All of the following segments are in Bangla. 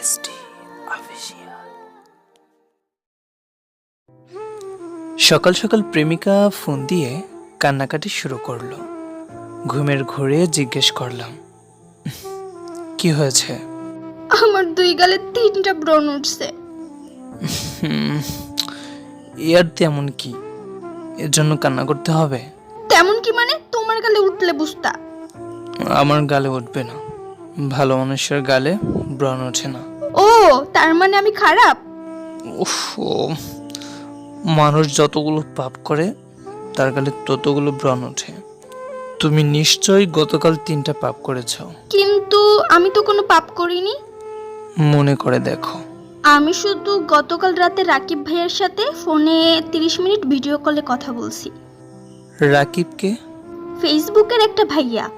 অফিসিয়াল সকাল সকাল প্রেমিকা ফোন দিয়ে কান্নাকাটি শুরু করল। ঘুমের ঘোরে জিজ্ঞেস করলাম কি হয়েছে? আমার দুই গালে তিনটা ব্রণ উঠছে। এর তেমন কি? এর জন্য কান্না করতে হবে? তেমন কি মানে? তোমার গালে উঠলে বুঝতা। আমার গালে উঠবে না। ভালো মানুষের গালে ব্রণ ওঠে না। ও তার মানে আমি খারাপ? উফ মানুষ যতগুলো পাপ করে তার গালে ততগুলো ব্রণ ওঠে। তুমি নিশ্চয়ই গতকাল তিনটা পাপ করেছ। কিন্তু আমি তো কোনো পাপ করিনি। মনে করে দেখো। আমি শুধু গতকাল রাতে রাকিব ভাইয়ের সাথে ফোনে তিরিশ মিনিট ভিডিও কলে কথা বলছি। রাকিবকে ফেসবুকের একটা ভাইয়া।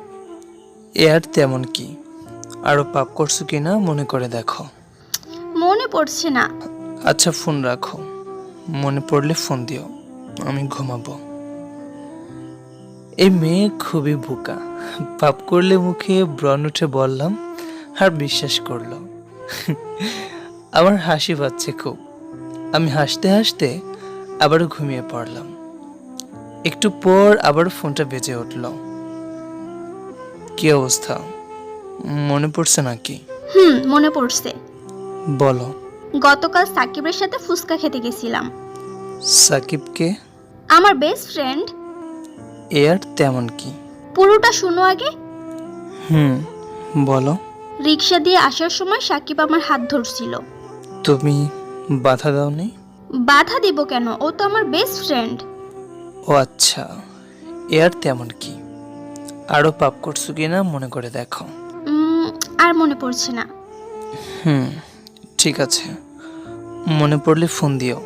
এ আর তেমন কি? আরও পাপ করছ কিনা মনে করে দেখো। মনে পড়ছে না। আচ্ছা ফোন রাখো। মনে পড়লে ফোন দিও। আমি ঘুমাবো। এই মেয়ে খুবই বোকা। পাপ করলে মুখে ব্রণ উঠে বললাম আর বিশ্বাস করল। আমার হাসি পাচ্ছে খুব। আমি হাসতে হাসতে আবারও ঘুমিয়ে পড়লাম। একটু পর আবার ফোনটা বেজে উঠল। কি অবস্থা? মনে পড়ছে নাকি? হুম মনে পড়ছে। বলো। গতকাল সাকিবের সাথে ফুচকা খেতে গেছিলাম। সাকিবকে? আমার বেস্ট ফ্রেন্ড এ আর তেমন কি? পুরোটা শুনো আগে। হুম বলো। রিক্সা দিয়ে আসার সময় সাকিব আমার হাত ধরছিল। তুমি বাধা দাওনি? বাধা দেব কেন? ও তো আমার বেস্ট ফ্রেন্ড ও আচ্ছা এ আর তেমন কি? আরও পাপ করছ কি না মনে করে দেখো। আর মনে পড়ছে না। হুম। ঠিক আছে। মনে পড়লে ফোন দিও।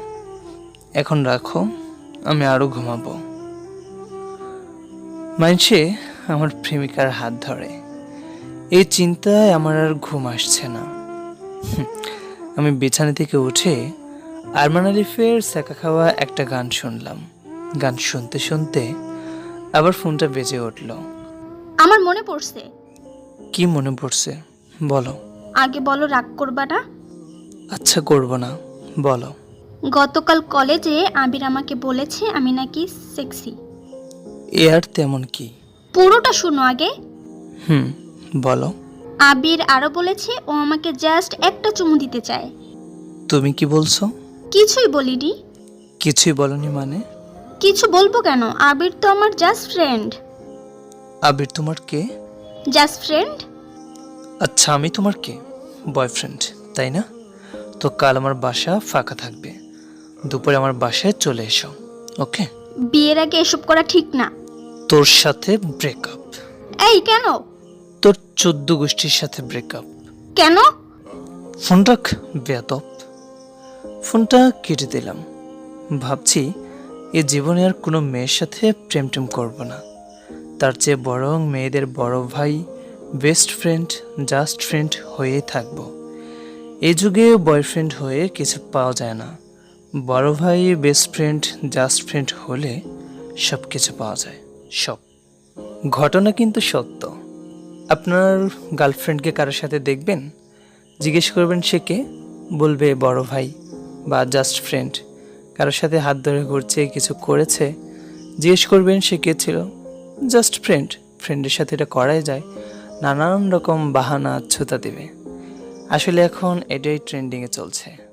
এখন রাখো আমি আরও ঘুমাবো। মানছে আমার প্রেমিকার হাত ধরে। এই চিন্তায় আমার আর ঘুম আসছে না। আমি বিছানা থেকে উঠে আরমান আলিফের সেকা খাওয়া একটা গান শুনলাম। গান শুনতে শুনতে আবার ফোনটা বেজে উঠল। আমার মনে পড়ছে। কি মনে পড়ছে? বলো। আগে বলো রাগ করবা না আচ্ছা করব না। বলো। গতকাল কলেজে আবির আমাকে বলেছে আমি নাকি সেক্সি এ আর তেমন কি? পুরোটা শুনো আগে। হুম বলো। আবির আরও বলেছে ও আমাকে জাস্ট একটা চুমু দিতে চায়। তুমি কি বলছো? কিছুই বলিনি। কিছুই বলনি মানে? কিছু বলব কেন? আবির তো আমার জাস্ট ফ্রেন্ড আবির তোমার কে? জাস্ট ফ্রেন্ড আচ্ছা আমি তোমার কে? বয়ফ্রেন্ড তাই না? তো কাল আমার বাসা ফাঁকা থাকবে। দুপুরে আমার বাসায় চলে এসো ওকে? বিয়ের আগে এসব করা ঠিক না। তোর সাথে ব্রেকআপ এই কেন? তোর চোদ্দ গোষ্ঠীর সাথে ব্রেকআপ কেন? ফোন রাখ বেয়াদব। ফোনটা কেটে দিলাম। ভাবছি এ জীবনে আর কোনো মেয়ের সাথে প্রেম টেম করব না। তার চেয়ে বরং মেয়েদের বড় ভাই বেস্ট ফ্রেন্ড জাস্ট ফ্রেন্ড হয়েই থাকব। এই যুগে বয়ফ্রেন্ড হয়ে কিছু পাওয়া যায় না। বড় ভাই বেস্ট ফ্রেন্ড জাস্ট ফ্রেন্ড হলে সব কিছু পাওয়া যায়, সব। ঘটনা কিন্তু সত্য। আপনার গার্লফ্রেন্ডকে কারোর সাথে দেখবেন? জিজ্ঞেস করবেন সে কে? বলবে বড় ভাই বা জাস্ট ফ্রেন্ড কারোর সাথে হাত ধরে ঘুরছে, কিছু করেছে? জিজ্ঞেস করবেন সে কে ছিল? জাস্ট ফ্রেন্ড ফ্রেন্ডের সাথে এটা করাই যায়। নানান রকম বাহানা, ছুতা দেবে। আসলে এখন এটাই ট্রেন্ডিংয়ে চলছে।